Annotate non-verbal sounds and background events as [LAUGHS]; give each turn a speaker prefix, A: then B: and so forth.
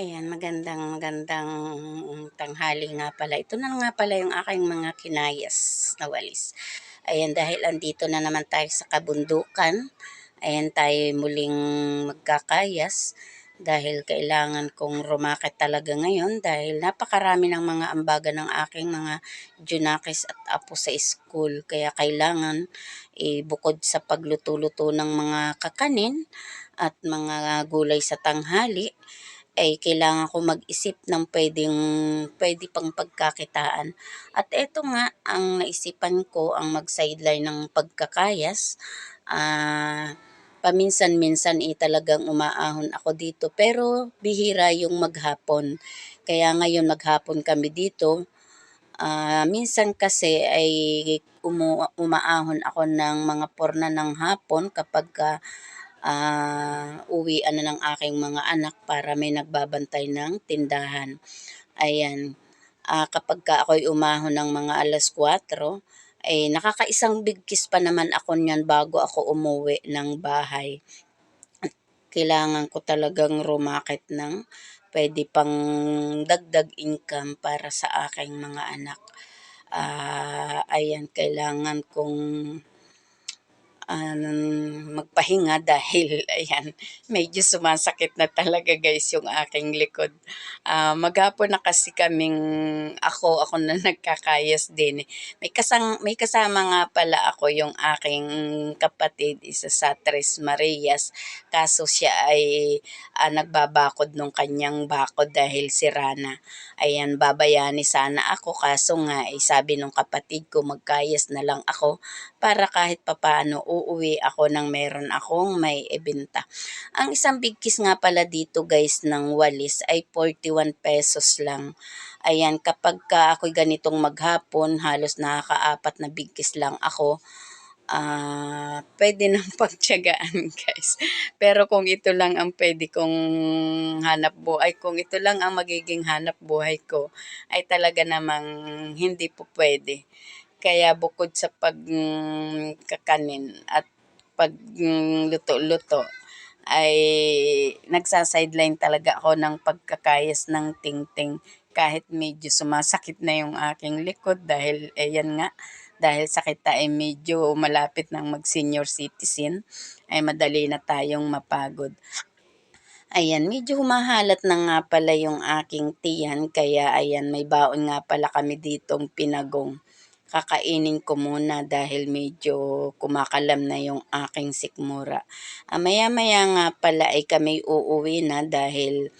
A: Ayan, magandang magandang tanghali nga pala. Ito na nga pala yung aking mga kinayas na walis. Ayan, dahil andito na naman tayo sa kabundukan. Ayan, tayo muling magkakayas dahil kailangan kong rumakit talaga ngayon dahil napakarami ng mga ambaga ng aking mga junakis at apo sa school. Kaya kailangan eh, bukod sa pagluto-luto ng mga kakanin at mga gulay sa tanghali, ay kailangan ko mag-isip ng pwedeng, pwede pang pagkakitaan. At eto nga, ang naisipan ko ang mag-sideline ng pagkakayas. Ah, paminsan-minsan eh talagang umaahon ako dito pero bihira yung maghapon. Kaya ngayon maghapon kami dito. Ah, minsan kasi ay umu- umaahon ako ng mga porna ng hapon kapag ka, ah, uwian na ng aking mga anak para may nagbabantay ng tindahan. Ayan, ah, kapag ka ako'y umahon ng mga alas 4, ay nakakaisang bigkis pa naman ako niyan bago ako umuwi ng bahay. Kailangan ko talagang rumakit ng pwede pang dagdag income para sa aking mga anak. Ah, ayan, kailangan kong um, magpahinga [LAUGHS] dahil ayan, medyo sumasakit na talaga guys yung aking likod. Ah, maghapon na kasi kaming ako, ako na [LAUGHS] nagkakayas din. eh. May, kasang, may kasama nga pala ako yung aking kapatid, isa sa Tres Marias. Kaso siya ay ah, nagbabakod nung kanyang bakod dahil si Rana. Ayan, babayani sana ako kaso nga ay sabi nung kapatid ko magkayas na lang ako para kahit papaano uuwi ako ng meron akong may ibenta. Ang isang big kiss nga pala dito guys ng walis ay 41 pesos lang. Ayan, kapag ka ako'y ganitong maghapon, halos nakakaapat na big kiss lang ako ah, pwede nang [LAUGHS] pagtiyagaan guys. Pero kung ito lang ang pwede kong hanap buhay, kung ito lang ang magiging hanap buhay ko, ay talaga namang hindi po pwede. Kaya bukod sa pagkakanin at pagluto-luto, ay nagsa-sideline talaga ako ng pagkakayas ng tingting kahit medyo sumasakit na yung aking likod dahil ayan nga dahil sakit ay medyo malapit ng mag-senior citizen, ay madali na tayong mapagod. Ayan, medyo humahalat na nga pala yung aking tiyan, kaya ayan, may baon nga pala kami ditong pinagong. Kakainin ko muna dahil medyo kumakalam na yung aking sikmura. Ah, maya-maya nga pala ay kami uuwi na dahil